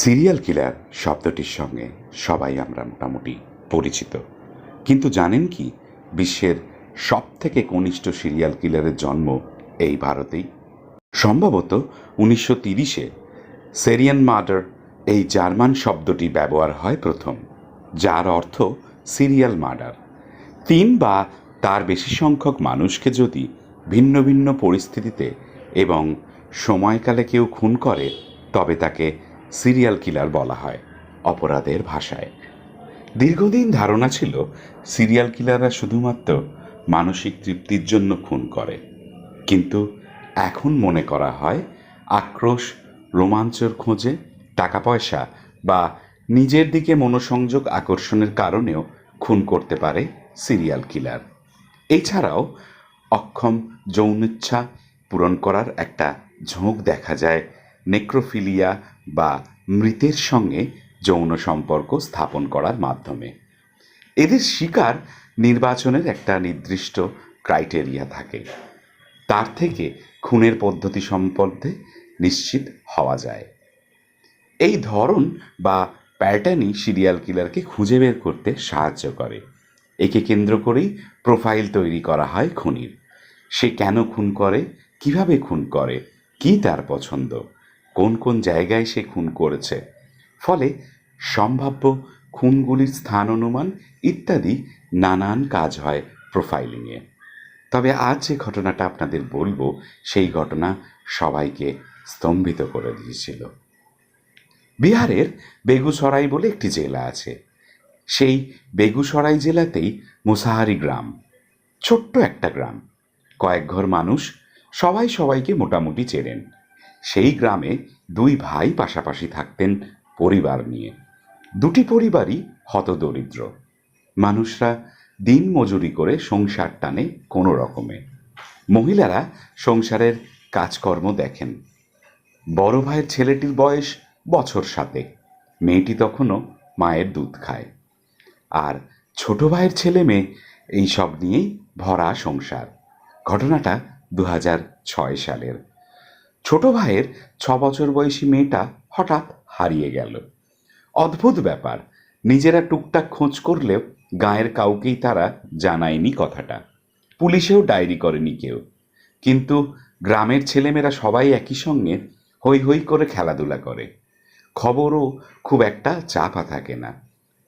Serial killer শব্দটির সঙ্গে সবাই আমরা মোটামুটি পরিচিত। কিন্তু জানেন কি, বিশ্বের সব থেকে কনিষ্ঠ সিরিয়াল কিলারের জন্ম এই ভারতেই। সম্ভবত উনিশশো তিরিশে সেরিয়ান মার্ডার এই জার্মান শব্দটি ব্যবহার হয় প্রথম, যার অর্থ সিরিয়াল মার্ডার। তিন বা তার বেশি সংখ্যক মানুষকে যদি ভিন্ন ভিন্ন পরিস্থিতিতে এবং সময়কালে কেউ খুন করে, তবে তাকে সিরিয়াল কিলার বলা হয়, অপরাধের ভাষায়। দীর্ঘদিন ধারণা ছিল, সিরিয়াল কিলাররা শুধুমাত্র মানসিক তৃপ্তির জন্য খুন করে। কিন্তু এখন মনে করা হয়, আক্রোশ, রোমাঞ্চর খোঁজে টাকা পয়সা বা নিজের দিকে মনোসংযোগ আকর্ষণের কারণেও খুন করতে পারে সিরিয়াল কিলার। এছাড়াও, অক্ষম যৌনিচ্ছা পূরণ করার একটা ঝোঁক দেখা যায় নেক্রোফিলিয়া বা মৃতের সঙ্গে যৌন সম্পর্ক স্থাপন করার মাধ্যমে। এদের শিকার নির্বাচনের একটা নির্দিষ্ট ক্রাইটেরিয়া থাকে। তার থেকে খুনের পদ্ধতি সম্বন্ধে নিশ্চিত হওয়া যায়। এই ধরন বা প্যাটার্নই সিরিয়াল কিলারকে খুঁজে বের করতে সাহায্য করে। একে কেন্দ্র করেই প্রোফাইল তৈরি করা হয় খুনির। সে কেন খুন করে, কীভাবে খুন করে, কি তার পছন্দ? কোন কোন জায়গায় সে খুন করেছে। ফলে সম্ভাব্য খুনগুলির স্থান অনুমান ইত্যাদি নানান কাজ হয় প্রোফাইলিংয়ে। তবে আজ যে ঘটনাটা আপনাদের বলব, সেই ঘটনা সবাইকে স্তম্ভিত করে দিয়েছিল। বিহারের বেগুসরাই বলে একটি জেলা আছে। সেই বেগুসরাই জেলাতেই মুসাহারি গ্রাম, ছোট্ট একটা গ্রাম। কয়েক ঘর মানুষ সবাই সবাইকে মোটামুটি চেনেন। সেই গ্রামে দুই ভাই পাশাপাশি থাকতেন পরিবার নিয়ে। দুটি পরিবারই হতদরিদ্র। মানুষরা দিন মজুরি করে সংসার টানে কোনো রকমে। মহিলারা সংসারের কাজকর্ম দেখেন। বড় ভাইয়ের ছেলেটির বয়স বছর সাথে মেয়েটি তখনও মায়ের দুধ খায়। আর ছোট ভাইয়ের ছেলে মেয়ে এই সব নিয়েই ভরা সংসার। ঘটনাটা দু ছয় সালের। ছোট ভাইয়ের ছ বছর বয়সী মেয়েটা হঠাৎ হারিয়ে গেল। অদ্ভুত ব্যাপার, নিজেরা টুকটাক খোঁজ করলেও গায়ের কাউকেই তারা জানায়নি কথাটা। পুলিশেও ডায়েরি করেনি কেউ। কিন্তু গ্রামের ছেলেমেয়েরা সবাই একই সঙ্গে হই হই করে খেলাধুলা করে। খবরও খুব একটা চাপা থাকে না।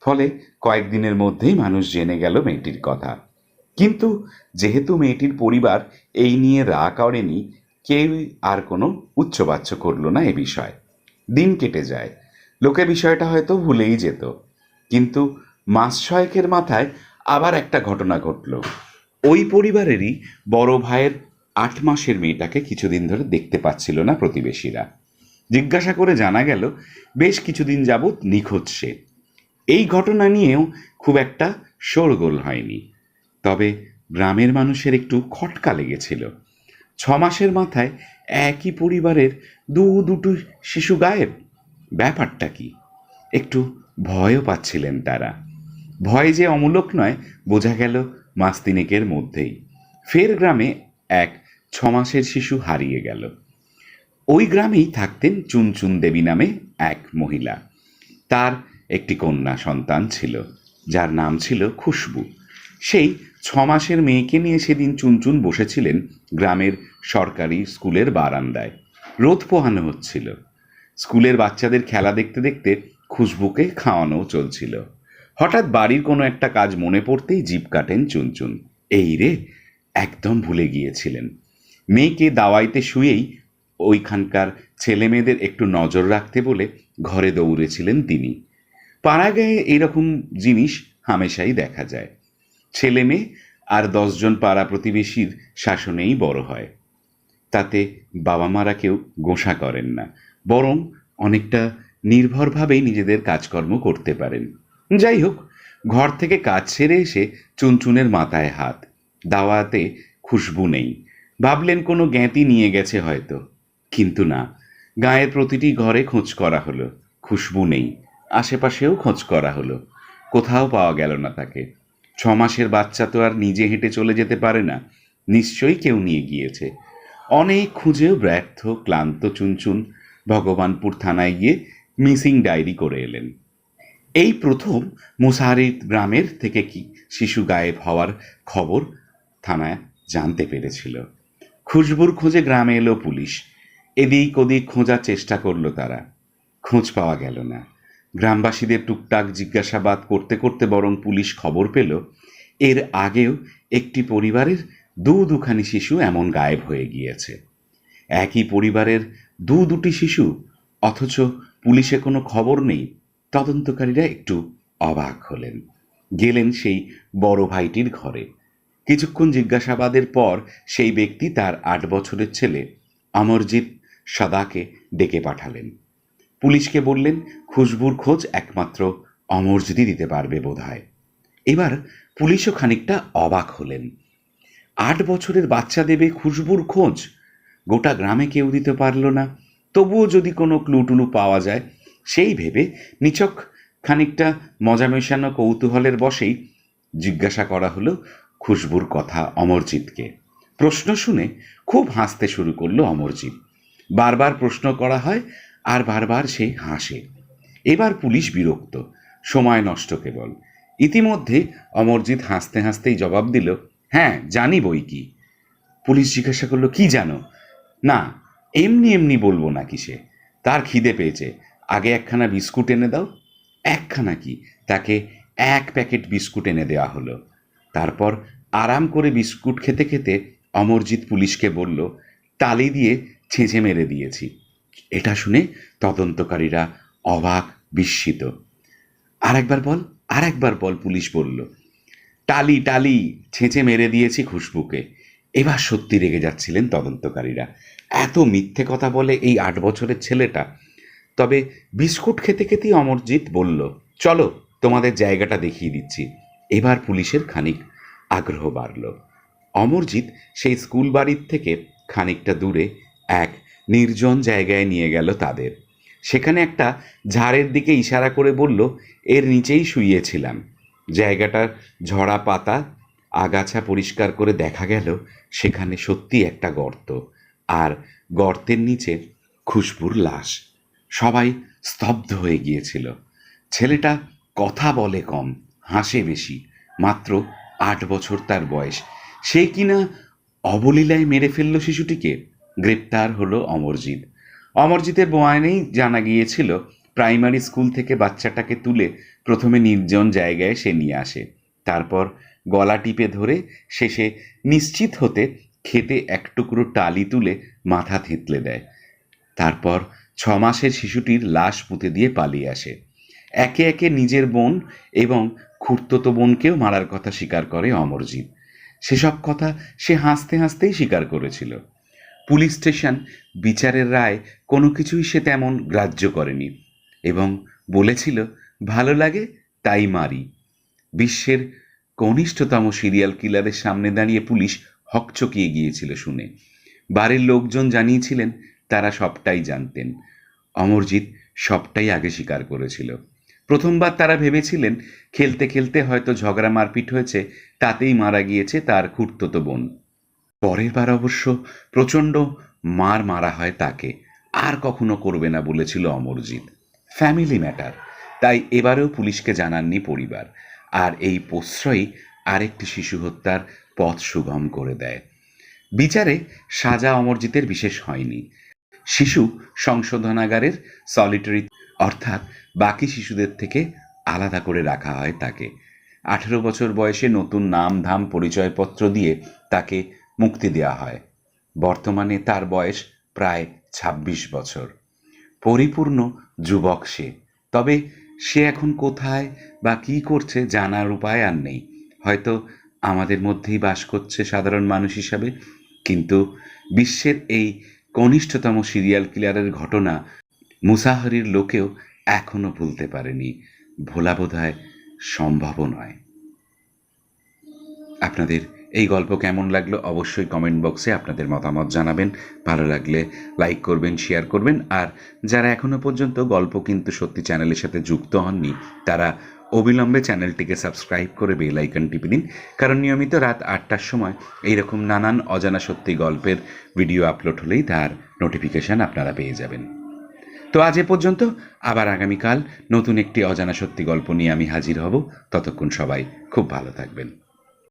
ফলে কয়েকদিনের মধ্যেই মানুষ জেনে গেল মেয়েটির কথা। কিন্তু যেহেতু মেয়েটির পরিবার এই নিয়ে রা করেনি কেউই আর কোনো উচ্চবাচ্য করল না এ বিষয়। দিন কেটে যায়। লোকে বিষয়টা হয়তো ভুলেই যেত। কিন্তু মাস ছয়েকের মাথায় আবার একটা ঘটনা ঘটল। ওই পরিবারেরই বড় ভাইয়ের আট মাসের মেয়েটাকে কিছুদিন ধরে দেখতে পাচ্ছিল না প্রতিবেশীরা। জিজ্ঞাসা করে জানা গেল, বেশ কিছুদিন যাবৎ নিখোঁজ সে। এই ঘটনা নিয়েও খুব একটা শোরগোল হয়নি। তবে গ্রামের মানুষের একটু খটকা লেগেছিল। ছ মাসের মাথায় একই পরিবারের দু দুটো শিশু গায়েব ব্যাপারটা কি? একটু ভয়ও পাচ্ছিলেন তারা। ভয় যে অমূলক নয়, বোঝা গেল মাস তিনেকের মধ্যেই। ফের গ্রামে এক ছ মাসের শিশু হারিয়ে গেল। ওই গ্রামেই থাকতেন চুনচুন দেবী নামে এক মহিলা। তার একটি কন্যা সন্তান ছিল, যার নাম ছিল খুশবু। সেই ছ মাসের মেয়েকে নিয়ে সেদিন চুনচুন বসেছিলেন গ্রামের সরকারি স্কুলের বারান্দায়। রোদ পোহানো হচ্ছিল। স্কুলের বাচ্চাদের খেলা দেখতে দেখতে খুশবুকে খাওয়ানো চলছিল। হঠাৎ বাড়ির কোনো একটা কাজ মনে পড়তেই জিপ কাটেন চুনচুন। এই রে, একদম ভুলে গিয়েছিলেন। মেয়েকে দাওয়াইতে শুয়েই ওইখানকার ছেলে মেয়েদের একটু নজর রাখতে বলে ঘরে দৌড়েছিলেন তিনি। পাড়াগাঁয়ে এইরকম জিনিস হামেশাই দেখা যায়। ছেলে মেয়ে আর দশজন পাড়া প্রতিবেশীর শাসনেই বড় হয়। তাতে বাবা মারা কেউ গোঁসা করেন না, বরং অনেকটা নির্ভরভাবেই নিজেদের কাজকর্ম করতে পারেন। যাই হোক, ঘর থেকে কাজ ছেড়ে এসে চুনচুনের মাথায় হাত, দাওয়াতে খুশবু নেই। ভাবলেন কোনো জ্ঞাতি নিয়ে গেছে হয়তো, কিন্তু না, গায়ের প্রতিটি ঘরে খোঁজ করা হলো, খুশবু নেই, আশেপাশেও খোঁজ করা হলো, কোথাও পাওয়া গেল না তাকে। মাসের বাচ্চা তো আর নিজে হেঁটে চলে যেতে পারে না। নিশ্চয়ই কেউ নিয়ে গিয়েছে। অনেক খুঁজেও ব্যর্থ, ক্লান্ত চুনচুন ভগবানপুর থানায় গিয়ে মিসিং ডায়েরি করে এলেন। এই প্রথম মুসাহারি গ্রামের থেকে কি শিশু গায়েব হওয়ার খবর থানায় জানতে পেরেছিল। খুশবুর খোঁজে গ্রামে এলো পুলিশ। এদিক ওদিক খোঁজার চেষ্টা করল তারা। খোঁজ পাওয়া গেল না। গ্রামবাসীদের টুকটাক জিজ্ঞাসাবাদ করতে করতে বরং পুলিশ খবর পেল, এর আগেও একটি পরিবারের দু দুখানি শিশু এমন গায়েব হয়ে গিয়েছে। একই পরিবারের দু দুটি শিশু, অথচ পুলিশে কোনো খবর নেই। তদন্তকারীরা একটু অবাক হলেন। গেলেন সেই বড় ভাইটির ঘরে। কিছুক্ষণ জিজ্ঞাসাবাদের পর সেই ব্যক্তি তার আট বছরের ছেলে অমরজিৎ সাদাকে ডেকে পাঠালেন। পুলিশকে বললেন, খুশবুর খোঁজ একমাত্র অমরজিৎই দিতে পারবে বোধহয়। এবার পুলিশও খানিকটা অবাক হলেন। আট বছরের বাচ্চা দেবে খুশবুর খোঁজ। গোটা গ্রামে কেউ দিতে পারল না। তবুও যদি কোনো ক্লুটুলু পাওয়া যায়, সেই ভেবে নিচক খানিকটা মজা মেশানো কৌতূহলের বসেই জিজ্ঞাসা করা হলো খুশবুর কথা অমরজিৎকে। প্রশ্ন শুনে খুব হাসতে শুরু করল অমরজিৎ। বারবার প্রশ্ন করা হয় আর বারবার সে হাসে। এবার পুলিশ বিরক্ত। সময় নষ্ট কেবল। ইতিমধ্যে অমরজিৎ হাসতে হাসতেই জবাব দিল হ্যাঁ জানি বই কি। পুলিশ জিজ্ঞাসা করল, কি জানো? না, এমনি এমনি বলব না কিসে তার খিদে পেয়েছে। আগে একখানা বিস্কুট এনে দাও। একখানা কি? তাকে এক প্যাকেট বিস্কুট এনে দেওয়া হলো। তারপর আরাম করে বিস্কুট খেতে খেতে অমরজিৎ পুলিশকে বলল, তালি দিয়ে ছেঁচে মেরে দিয়েছি। এটা শুনে তদন্তকারীরা অবাক, বিস্মিত। আর একবার বল আর একবার বল, পুলিশ বলল, টালি টালি, ছেঁচে মেরে দিয়েছি খুশবুকে। এবার সত্যি রেগে যাচ্ছিলেন তদন্তকারীরা। এত মিথ্যে কথা বলে এই আট বছরের ছেলেটা। তবে বিস্কুট খেতে খেতেই অমরজিৎ বলল, চলো, তোমাদের জায়গাটা দেখিয়ে দিচ্ছি। এবার পুলিশের খানিক আগ্রহ বাড়ল। অমরজিৎ সেই স্কুল বাড়ির থেকে খানিকটা দূরে এক নির্জন জায়গায় নিয়ে গেল তাদের। সেখানে একটা ঝাড়ের দিকে ইশারা করে বলল, এর নিচেই শুইয়েছিলাম। জায়গাটার ঝরা পাতা আগাছা পরিষ্কার করে দেখা গেল, সেখানে সত্যি একটা গর্ত। আর গর্তের নিচে খুশবুর লাশ। সবাই স্তব্ধ হয়ে গিয়েছিল। ছেলেটা কথা বলে কম, হাসে বেশি, মাত্র আট বছর তার বয়স। সে কিনা অবলীলায় মেরে ফেলল শিশুটিকে? গ্রেপ্তার হলো অমরজিৎ। অমরজিতের বয়ানেই জানা গিয়েছিল, প্রাইমারি স্কুল থেকে বাচ্চাটাকে তুলে প্রথমে নির্জন জায়গায় সে নিয়ে আসে। তারপর গলা টিপে ধরে শেষে নিশ্চিত হতে খেতে এক টুকরো টালি তুলে মাথা থেতলে দেয়। তারপর ছ মাসের শিশুটির লাশ পুঁতে দিয়ে পালিয়ে আসে। একে একে নিজের বোন এবং খুঁড়তো বোনকেও মারার কথা স্বীকার করে অমরজিৎ। সেসব কথা সে হাসতে হাসতেই স্বীকার করেছিল। পুলিশ স্টেশন, বিচারের রায়, কোনো কিছুই সে তেমন গ্রাহ্য করেনি এবং বলেছিল, ভালো লাগে, তাই মারি। বিশ্বের কনিষ্ঠতম সিরিয়াল কিলারের সামনে দাঁড়িয়ে পুলিশ হকচকিয়ে গিয়েছিল শুনে। বাড়ির লোকজন জানিয়েছিলেন, তারা সবটাই জানতেন। অমরজিৎ সবটাই আগে স্বীকার করেছিল। প্রথমবার তারা ভেবেছিলেন, খেলতে খেলতে হয়তো ঝগড়া মারপিট হয়েছে, তাতেই মারা গিয়েছে তার খুঁড়তো বোন। পরের বার অবশ্য প্রচণ্ড মার মারা হয় তাকে। আর কখনো করবে না বলেছিল অমরজিৎ। ফ্যামিলি ম্যাটার তাই এবারেও পুলিশকে জানাননি পরিবার। আর এই প্রশ্রয়ই আরেকটি শিশু হত্যার পথ সুগম করে দেয়। বিচারে সাজা অমরজিতের বিশেষ হয়নি। শিশু সংশোধনাগারের সলিটারি অর্থাৎ বাকি শিশুদের থেকে আলাদা করে রাখা হয় তাকে। আঠেরো বছর বয়সে নতুন নাম ধাম পরিচয়পত্র দিয়ে তাকে মুক্তি দেওয়া হয়। বর্তমানে তার বয়স প্রায় ২৬ বছর। পরিপূর্ণ যুবক সে। তবে সে এখন কোথায় বা কি করছে জানার উপায় আর নেই। হয়তো আমাদের মধ্যেই বাস করছে সাধারণ মানুষ হিসাবে। কিন্তু বিশ্বের এই কনিষ্ঠতম সিরিয়াল কিলারের ঘটনা মুসাহারির লোকেও এখনও ভুলতে পারেনি। ভোলা বোধহয় সম্ভবও নয়। আপনাদের এই গল্প কেমন লাগল অবশ্যই কমেন্ট বক্সে আপনাদের মতামত জানাবেন। ভালো লাগলে লাইক করবেন শেয়ার করবেন। আর যারা এখনও পর্যন্ত গল্প কিন্তু সত্যি চ্যানেলের সাথে যুক্ত হননি, তারা অবিলম্বে চ্যানেলটিকে সাবস্ক্রাইব করে বেল আইকন টিপে দিন। কারণ নিয়মিত রাত আটটার সময় এইরকম নানান অজানা সত্যি গল্পের ভিডিও আপলোড হলেই তার নোটিফিকেশান আপনারা পেয়ে যাবেন। তো আজ এ পর্যন্ত, আবার আগামীকাল নতুন একটি অজানা সত্যি গল্প নিয়ে আমি হাজির হব। ততক্ষণ সবাই খুব ভালো থাকবেন।